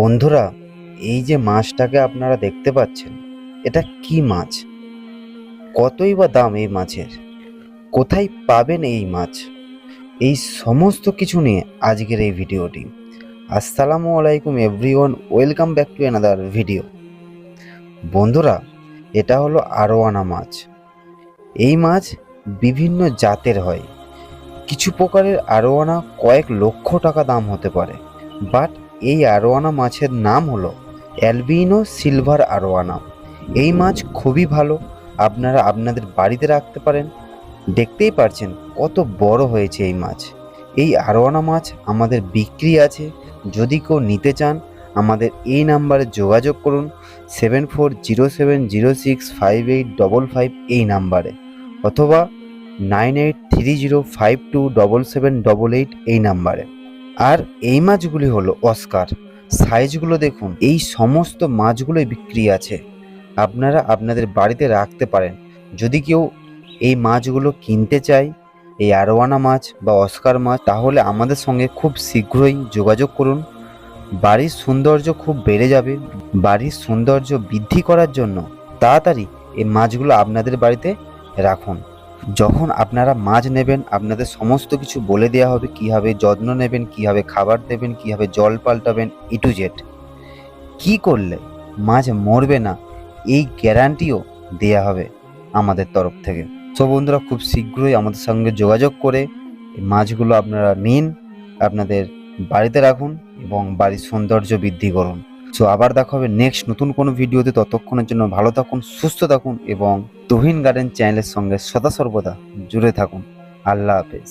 বন্ধুরা, এই যে মাছটাকে আপনারা দেখতে পাচ্ছেন, এটা কি মাছ? কতই বা দাম এই মাছের? কোথায় পাবেন এই মাছ? এই সমস্ত কিছু নিয়ে আজকের এই ভিডিওটি। আসসালামু আলাইকুম everyone, welcome back to another video. বন্ধুরা, এটা হলো আরোয়ানা মাছ। এই মাছ বিভিন্ন জাতের হয়। কিছু প্রকারের আরোয়ানা কয়েক লক্ষ টাকা দাম হতে পারে, বাট এই আরোয়ানা মাছের নাম হলো অ্যালবিনো সিলভার আরোয়ানা। এই মাছ খুবই ভালো, আপনারা আপনাদের বাড়িতে রাখতে পারেন। দেখতেই পারছেন কত বড় হয়েছে এই মাছ। এই আরোয়ানা মাছ আমাদের বিক্রি আছে। যদি কেউ নিতে চান, আমাদের এই নাম্বারে যোগাযোগ করুন, seven four zero seven zero six five eight double five এই নাম্বারে, অথবা nine eight three zero five two double seven double eight এই নাম্বারে। আর এই মাছগুলি হলো অস্কার। সাইজগুলো দেখুন, এই সমস্ত মাছগুলোই বিক্রি আছে। আপনারা আপনাদের বাড়িতে রাখতে পারেন। যদি কেউ এই মাছগুলো কিনতে চায়, এই আরোয়ানা মাছ বা অস্কার মাছ, তাহলে আমাদের সঙ্গে খুব শীঘ্রই যোগাযোগ করুন। বাড়ির সৌন্দর্য খুব বেড়ে যাবে। বাড়ির সৌন্দর্য বৃদ্ধি করার জন্য তাড়াতাড়ি এই মাছগুলো আপনাদের বাড়িতে রাখুন। যখন আপনারা মাছ নেবেন, আপনাদের সমস্ত কিছু বলে দেওয়া হবে, কীভাবে যত্ন নেবেন, কীভাবে খাবার দেবেন, কীভাবে জল পাল্টাবেন ই টু জেড কী করলে মাছ মরবে না, এই গ্যারান্টিও দেয়া হবে আমাদের তরফ থেকে। সো বন্ধুরা, খুব শীঘ্রই আমাদের সঙ্গে যোগাযোগ করে মাছগুলো আপনারা নিন, আপনাদের বাড়িতে রাখুন এবং বাড়ির সৌন্দর্য বৃদ্ধি করুন। সো আবার দেখা হবে নেক্সট নতুন কোনো ভিডিওতে। ততক্ষণের জন্য ভালো থাকুন, সুস্থ থাকুন এবং তুহিন গার্ডেন চ্যানেলের সঙ্গে সদা সর্বদা জুড়ে থাকুন। আল্লাহ হাফেজ।